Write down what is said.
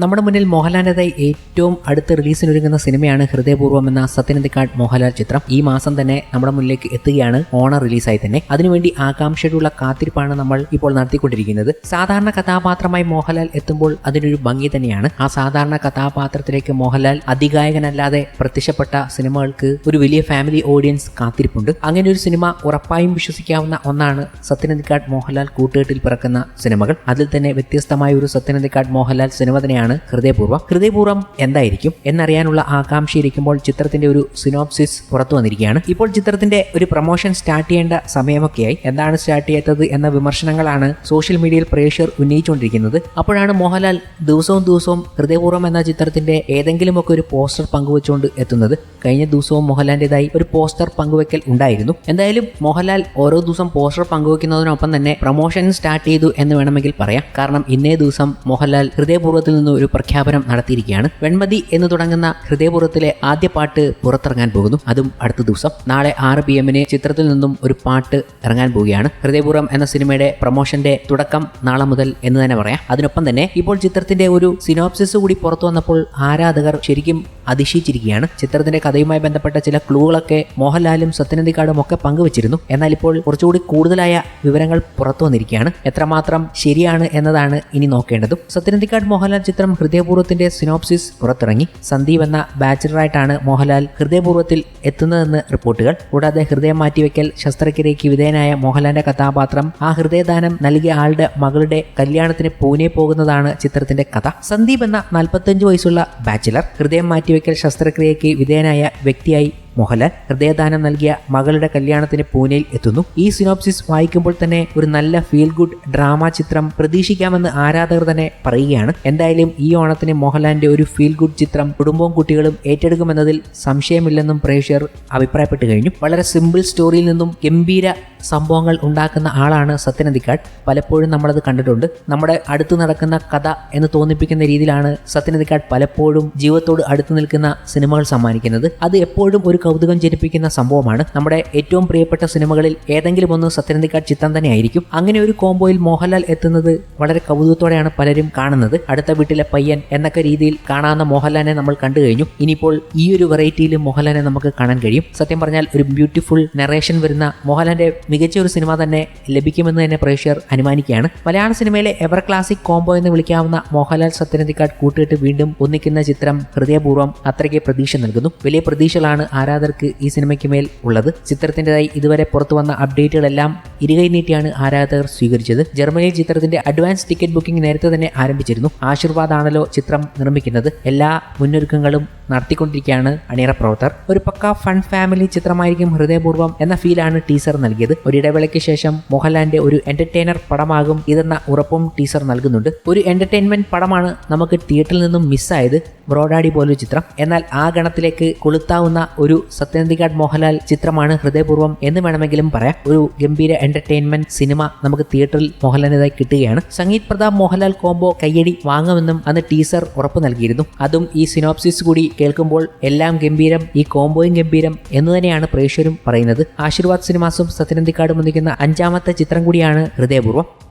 നമ്മുടെ മുന്നിൽ മോഹൻലാലിന്റെതായി ഏറ്റവും അടുത്ത റിലീസിനൊരുങ്ങുന്ന സിനിമയാണ് ഹൃദയപൂർവം എന്ന സത്യനന്ദിക്കാട് മോഹൻലാൽ ചിത്രം. ഈ മാസം തന്നെ നമ്മുടെ മുന്നിലേക്ക് എത്തുകയാണ് ഓണർ റിലീസായി തന്നെ. അതിനുവേണ്ടി ആകാംക്ഷയുള്ള കാത്തിരിപ്പാണ് നമ്മൾ ഇപ്പോൾ നടത്തിക്കൊണ്ടിരിക്കുന്നത്. സാധാരണ കഥാപാത്രമായി മോഹൻലാൽ എത്തുമ്പോൾ അതിനൊരു ഭംഗി തന്നെയാണ്. ആ സാധാരണ കഥാപാത്രത്തിലേക്ക് മോഹൻലാൽ അതിഗായകനല്ലാതെ പ്രത്യക്ഷപ്പെട്ട സിനിമകൾക്ക് ഒരു വലിയ ഫാമിലി ഓഡിയൻസ് കാത്തിരിപ്പുണ്ട്. അങ്ങനെ ഒരു സിനിമ ഉറപ്പായും വിശ്വസിക്കാവുന്ന ഒന്നാണ് സത്യനന്ദിക്കാട് മോഹൻലാൽ കൂട്ടുകെട്ടിൽ പിറക്കുന്ന സിനിമകൾ. അതിൽ തന്നെ വ്യത്യസ്തമായ ഒരു സത്യനന്ദിക്കാട് മോഹൻലാൽ സിനിമ തന്നെയാണ് ഹൃദയപൂർവം ഹൃദയപൂർവം എന്തായിരിക്കും എന്നറിയാനുള്ള ആകാംക്ഷയിരിക്കുമ്പോൾ ചിത്രത്തിന്റെ ഒരു സിനോപ്സിസ് പുറത്തു വന്നിരിക്കുകയാണ്. ഇപ്പോൾ ചിത്രത്തിന്റെ ഒരു പ്രൊമോഷൻ സ്റ്റാർട്ട് ചെയ്യേണ്ട സമയമൊക്കെയായി. എന്താണ് സ്റ്റാർട്ട് ചെയ്യാത്തത് എന്ന വിമർശനങ്ങളാണ് സോഷ്യൽ മീഡിയയിൽ പ്രേക്ഷകർ ഉന്നയിച്ചുകൊണ്ടിരിക്കുന്നത്. അപ്പോഴാണ് മോഹൻലാൽ ദിവസവും ദിവസവും ഹൃദയപൂർവം എന്ന ചിത്രത്തിന്റെ ഏതെങ്കിലുമൊക്കെ ഒരു പോസ്റ്റർ പങ്കുവച്ചുകൊണ്ട് എത്തുന്നത്. കഴിഞ്ഞ ദിവസവും മോഹൻലാലിന്റെതായി ഒരു പോസ്റ്റർ പങ്കുവെക്കൽ ഉണ്ടായിരുന്നു. എന്തായാലും മോഹൻലാൽ ഓരോ ദിവസം പോസ്റ്റർ പങ്കുവെക്കുന്നതിനൊപ്പം തന്നെ പ്രൊമോഷൻ സ്റ്റാർട്ട് ചെയ്തു എന്ന് വേണമെങ്കിൽ പറയാം. കാരണം ഇന്നേ ദിവസം മോഹൻലാൽ ഹൃദയപൂർവത്തിൽ നിന്ന് ഒരു പ്രഖ്യാപനം നടത്തിയിരിക്കുകയാണ്. വെൺമതി എന്ന് തുടങ്ങുന്ന ഹൃദയപൂർവത്തിലെ ആദ്യ പാട്ട് പുറത്തിറങ്ങാൻ പോകുന്നു. അതും അടുത്ത ദിവസം. നാളെ ആറ് പി എമ്മിന് ചിത്രത്തിൽ നിന്നും ഒരു പാട്ട് ഇറങ്ങാൻ പോവുകയാണ്. ഹൃദയപൂർവം എന്ന സിനിമയുടെ പ്രൊമോഷന്റെ തുടക്കം നാളെ മുതൽ എന്ന് തന്നെ പറയാം. അതിനൊപ്പം തന്നെ ഇപ്പോൾ ചിത്രത്തിന്റെ ഒരു സിനോപ്സിസ് കൂടി പുറത്തു വന്നപ്പോൾ ആരാധകർ ശരിക്കും അതിശയിച്ചിരിക്കുകയാണ്. ചിത്രത്തിന്റെ കഥയുമായി ബന്ധപ്പെട്ട ചില ക്ലൂകളൊക്കെ മോഹൻലാലും സത്യനന്ദിക്കാടും ഒക്കെ പങ്കുവച്ചിരുന്നു. എന്നാൽ ഇപ്പോൾ കുറച്ചുകൂടി കൂടുതലായ വിവരങ്ങൾ പുറത്തു വന്നിരിക്കുകയാണ്. എത്രമാത്രം ശരിയാണ് എന്നതാണ് ഇനി നോക്കേണ്ടതും. സത്യനന്ദിക്കാട് മോഹൻലാൽ ചിത്രം ഹൃദയപൂർവത്തിന്റെ സിനോപ്സിസ് പുറത്തിറങ്ങി. സന്ദീപ് എന്ന ബാച്ചിലറായിട്ടാണ് മോഹൻലാൽ ഹൃദയപൂർവത്തിൽ എത്തുന്നതെന്ന് റിപ്പോർട്ടുകൾ. കൂടാതെ ഹൃദയം മാറ്റിവെക്കൽ ശസ്ത്രക്രിയയ്ക്ക് വിധേയനായ മോഹൻലാലിന്റെ കഥാപാത്രം ആ ഹൃദയദാനം നൽകിയ ആളുടെ മകളുടെ കല്യാണത്തിന് പൂനെ പോകുന്നതാണ് ചിത്രത്തിന്റെ കഥ. സന്ദീപ് എന്ന നാൽപ്പത്തഞ്ച് വയസ്സുള്ള ബാച്ചിലർ ഹൃദയം മാറ്റിവെക്കൽ ശസ്ത്രക്രിയയ്ക്ക് വിധേയനായ വ്യക്തിയായി മോഹൻലാൽ ഹൃദയദാനം നൽകിയ മകളുടെ കല്യാണത്തിന് പൂനെയിൽ എത്തുന്നു. ഈ സിനോപ്സിസ് വായിക്കുമ്പോൾ തന്നെ ഒരു നല്ല ഫീൽ ഗുഡ് ഡ്രാമ ചിത്രം പ്രതീക്ഷിക്കാമെന്ന് ആരാധകർ തന്നെ പറയുകയാണ്. എന്തായാലും ഈ ഓണത്തിന് മോഹൻലാലിന്റെ ഒരു ഫീൽ ഗുഡ് ചിത്രം കുടുംബവും കുട്ടികളും ഏറ്റെടുക്കുമെന്നതിൽ സംശയമില്ലെന്നും പ്രേക്ഷകർ അഭിപ്രായപ്പെട്ടു കഴിഞ്ഞു. വളരെ സിമ്പിൾ സ്റ്റോറിയിൽ നിന്നും ഗംഭീര സംഭവങ്ങൾ ഉണ്ടാക്കുന്ന ആളാണ് സത്യനന്ദിക്കാട് പലപ്പോഴും നമ്മളത് കണ്ടിട്ടുണ്ട്. നമ്മുടെ അടുത്ത് നടക്കുന്ന കഥ എന്ന് തോന്നിപ്പിക്കുന്ന രീതിയിലാണ് സത്യനന്ദിക്കാട് പലപ്പോഴും ജീവിതത്തോട് അടുത്ത് നിൽക്കുന്ന സിനിമകൾ സമ്മാനിക്കുന്നത്. അത് എപ്പോഴും ഒരു കൗതുകം ജനിപ്പിക്കുന്ന സംഭവമാണ്. നമ്മുടെ ഏറ്റവും പ്രിയപ്പെട്ട സിനിമകളിൽ ഏതെങ്കിലും ഒന്ന് സത്യനന്ദിക്കാട് ചിത്രം തന്നെ ആയിരിക്കും അങ്ങനെ ഒരു കോംബോയിൽ മോഹൻലാൽ എത്തുന്നത് വളരെ കൗതുകത്തോടെയാണ് പലരും കാണുന്നത്. അടുത്ത വീട്ടിലെ പയ്യൻ എന്നൊക്കെ രീതിയിൽ കാണാവുന്ന മോഹൻലാലിനെ നമ്മൾ കണ്ടു കഴിഞ്ഞു. ഇനിയിപ്പോൾ ഈ ഒരു വെറൈറ്റിയിൽ മോഹൻലാലിനെ നമുക്ക് കാണാൻ കഴിയും. സത്യം പറഞ്ഞാൽ ഒരു ബ്യൂട്ടിഫുൾ നറേഷൻ വരുന്ന മോഹൻലാലിന്റെ മികച്ച ഒരു സിനിമ തന്നെ ലഭിക്കുമെന്ന് തന്നെ പ്രേക്ഷകർ അനുമാനിക്കുകയാണ്. മലയാള സിനിമയിലെ എവർ ക്ലാസിക് കോംബോ എന്ന് വിളിക്കാവുന്ന മോഹൻലാൽ സത്യനന്ദിക്കാട് കൂട്ടുകെട്ട് വീണ്ടും ഒന്നിക്കുന്ന ചിത്രം ഹൃദയപൂർവം അത്രയ്ക്ക് പ്രതീക്ഷ നൽകുന്നു. വലിയ പ്രതീക്ഷകളാണ് ആരാധകർക്ക് ഈ സിനിമയ്ക്ക് മേൽ ഉള്ളത്. ചിത്രത്തിന്റെതായി ഇതുവരെ പുറത്തു വന്ന അപ്ഡേറ്റുകളെല്ലാം ഇരുകൈ നീട്ടിയാണ് ആരാധകർ സ്വീകരിച്ചത്. ജർമ്മനിയിൽ ചിത്രത്തിന്റെ അഡ്വാൻസ് ടിക്കറ്റ് ബുക്കിംഗ് നേരത്തെ തന്നെ ആരംഭിച്ചിരുന്നു. ആശീർവാദാണല്ലോ ചിത്രം നിർമ്മിക്കുന്നത്. എല്ലാ മുന്നൊരുക്കങ്ങളും നടത്തിക്കൊണ്ടിരിക്കുകയാണ് അണിയറ പ്രവർത്തകർ. ഒരു പക്ക ഫൺ ഫാമിലി ചിത്രമായിരിക്കും ഹൃദയപൂർവം എന്ന ഫീലാണ് ടീസർ നൽകിയത്. ഒരു ഇടവേളയ്ക്ക് ശേഷം മോഹൻലാലിന്റെ ഒരു എന്റർടൈനർ പടമാകും ഇതെന്ന ഉറപ്പും ടീസർ നൽകുന്നുണ്ട്. ഒരു എന്റർടൈൻമെന്റ് പടമാണ് നമുക്ക് തിയേറ്ററിൽ നിന്നും മിസ്സായത് ബ്രോഡാഡി പോലൊരു ചിത്രം. എന്നാൽ ആ ഗണത്തിലേക്ക് കൊളുത്താവുന്ന ഒരു സത്യനന്ദിഗാഡ് മോഹൻലാൽ ചിത്രമാണ് ഹൃദയപൂർവം എന്ന് വേണമെങ്കിലും പറയാം. ഒരു ഗംഭീര എന്റർടൈൻമെന്റ് സിനിമ നമുക്ക് തിയേറ്ററിൽ മോഹൻലാലിന്റെതായി കിട്ടുകയാണ്. സംഗീത് പ്രതാപ് മോഹൻലാൽ കോംബോ കയ്യടി വാങ്ങുമെന്നും അന്ന് ടീസർ ഉറപ്പ് നൽകിയിരുന്നു. അതും ഈ സിനോപ്സിസ് കൂടി കേൾക്കുമ്പോൾ എല്ലാം ഗംഭീരം ഈ കോംബോയും ഗംഭീരം എന്ന് തന്നെയാണ് പ്രേക്ഷകരും പറയുന്നത്. ആശീർവാദ് സിനിമാസും സത്യനന്ദിക്കാടും ഒന്നിക്കുന്ന അഞ്ചാമത്തെ ചിത്രം കൂടിയാണ് ഹൃദയപൂർവം.